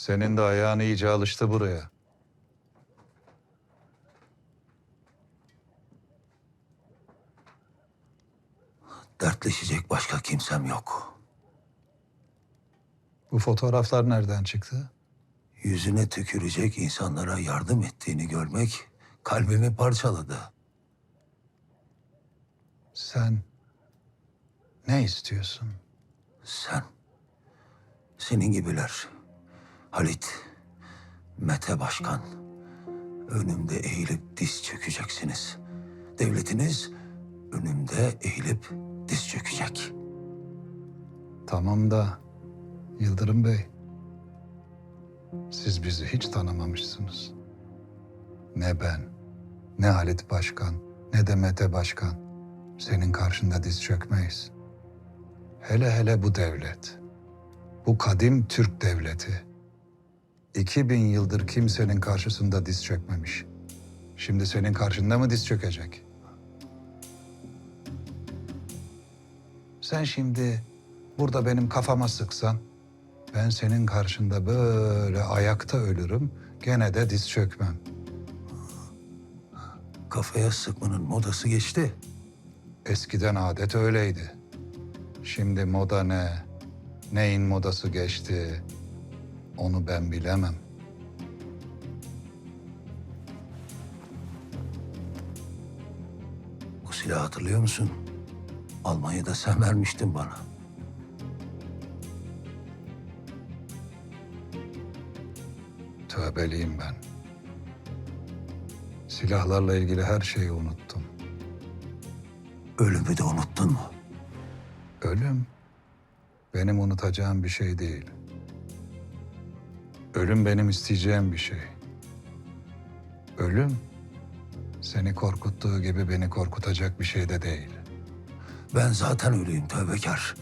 Senin de ayağın iyice alıştı buraya. Dertleşecek başka kimsem yok. Bu fotoğraflar nereden çıktı? Yüzüne tükürecek insanlara yardım ettiğini görmek kalbimi parçaladı. Sen ne istiyorsun? Sen, senin gibiler, Halit, Mete Başkan, önümde eğilip diz çökeceksiniz. Devletiniz önümde eğilip diz çökecek. Tamam da Yıldırım Bey. Siz bizi hiç tanımamışsınız. Ne ben, ne Halit Başkan, ne de Mete Başkan. Senin karşında diz çökmeyiz. Hele hele bu devlet. Bu kadim Türk devleti. 2000 yıldır kimsenin karşısında diz çökmemiş. Şimdi senin karşında mı diz çökecek? Sen şimdi burada benim kafama sıksan, ben senin karşında böyle ayakta ölürüm, gene de diz çökmem. Kafaya sıkmanın modası geçti. Eskiden adet öyleydi. Şimdi moda ne, neyin modası geçti, onu ben bilemem. Bu silahı hatırlıyor musun? Almanya'da sen vermiştin bana. Tövbeliyim ben. Silahlarla ilgili her şeyi unuttum. Ölümü de unuttun mu? Ölüm benim unutacağım bir şey değil. Ölüm benim isteyeceğim bir şey. Ölüm seni korkuttuğu gibi beni korkutacak bir şey de değil. Ben zaten ölüyüm tövbekar.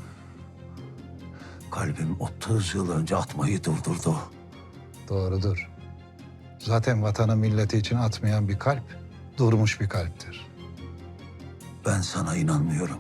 Kalbim 30 yıl önce atmayı durdurdu. Doğrudur. Zaten vatanı milleti için atmayan bir kalp durmuş bir kalptir. Ben sana inanmıyorum.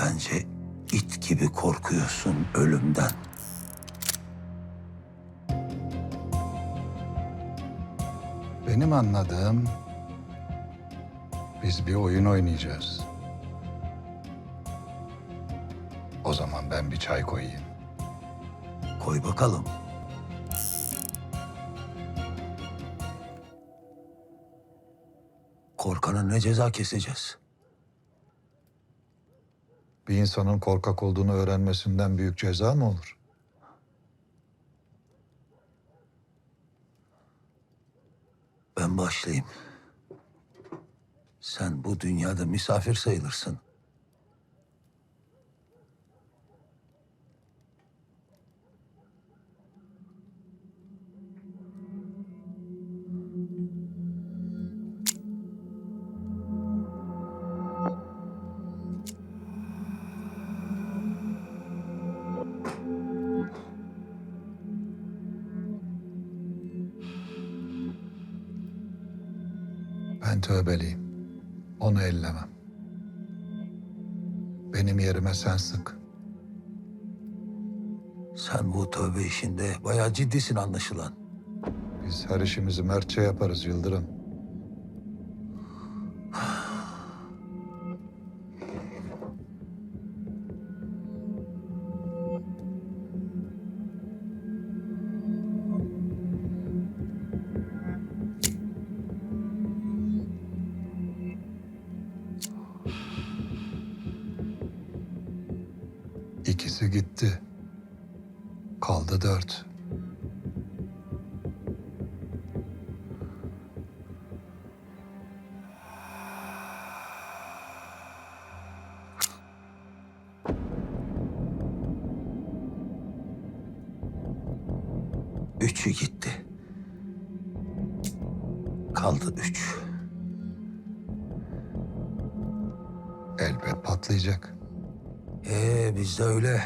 Bence it gibi korkuyorsun ölümden. Benim anladığım biz bir oyun oynayacağız. O zaman ben bir çay koyayım. Koy bakalım. Korkana ne ceza keseceğiz? Bir insanın korkak olduğunu öğrenmesinden büyük ceza mı olur? Ben başlayayım. Sen bu dünyada misafir sayılırsın. Ben tövbeliyim. Onu ellemem. Benim yerime sen sık. Sen bu tövbe işinde bayağı ciddisin anlaşılan. Biz her işimizi mertçe yaparız Yıldırım. İkisi gitti. Kaldı dört. Üçü gitti. Kaldı üç. Elbet patlayacak. Ee bizde öyle.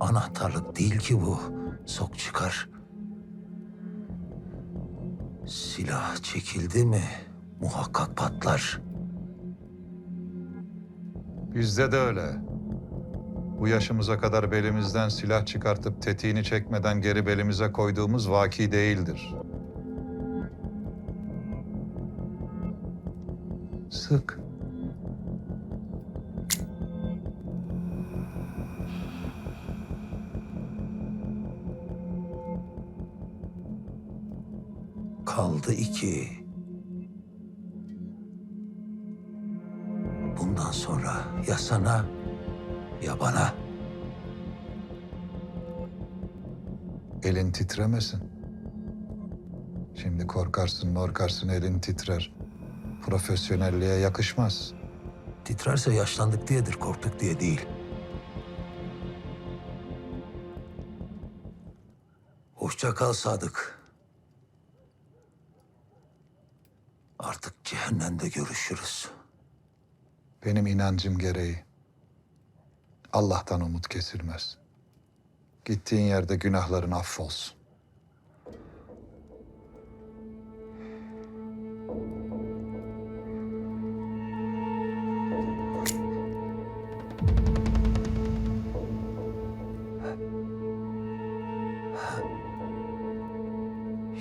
Anahtarlık değil ki bu. Sok çıkar. Silah çekildi mi muhakkak patlar. Bizde de öyle. Bu yaşımıza kadar belimizden silah çıkartıp tetiğini çekmeden geri belimize koyduğumuz vaki değildir. Sık. Kaldı iki. Bundan sonra ya sana ya bana. Elin titremesin. Şimdi korkarsın, morkarsın, elin titrer. Profesyonelliğe yakışmaz. Titrerse yaşlandık diyedir, korktuk diye değil. Hoşça kal Sadık. Artık cehennemde görüşürüz. Benim inancım gereği. Allah'tan umut kesilmez. Gittiğin yerde günahların affolsun.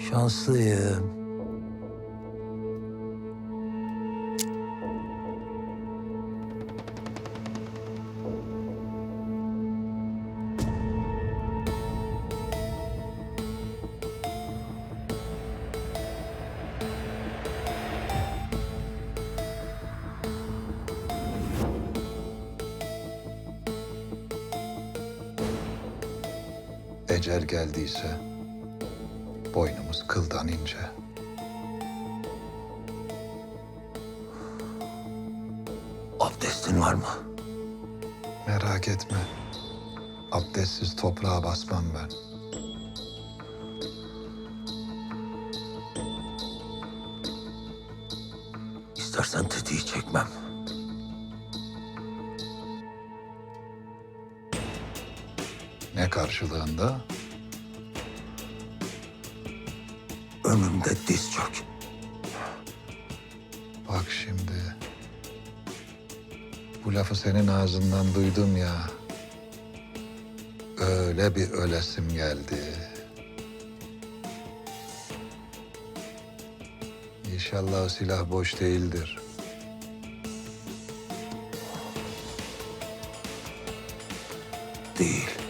Şanslıyım. Ecel geldiyse boynumuz kıldan ince. Abdestin var mı? Merak etme. Abdestsiz toprağa basmam ben. İstersen tetiği çekmem. Ne karşılığında? Önümde diz çök. Bak şimdi. Bu lafı senin ağzından duydum ya. Öyle bir ölesim geldi. İnşallah silah boş değildir. Değil.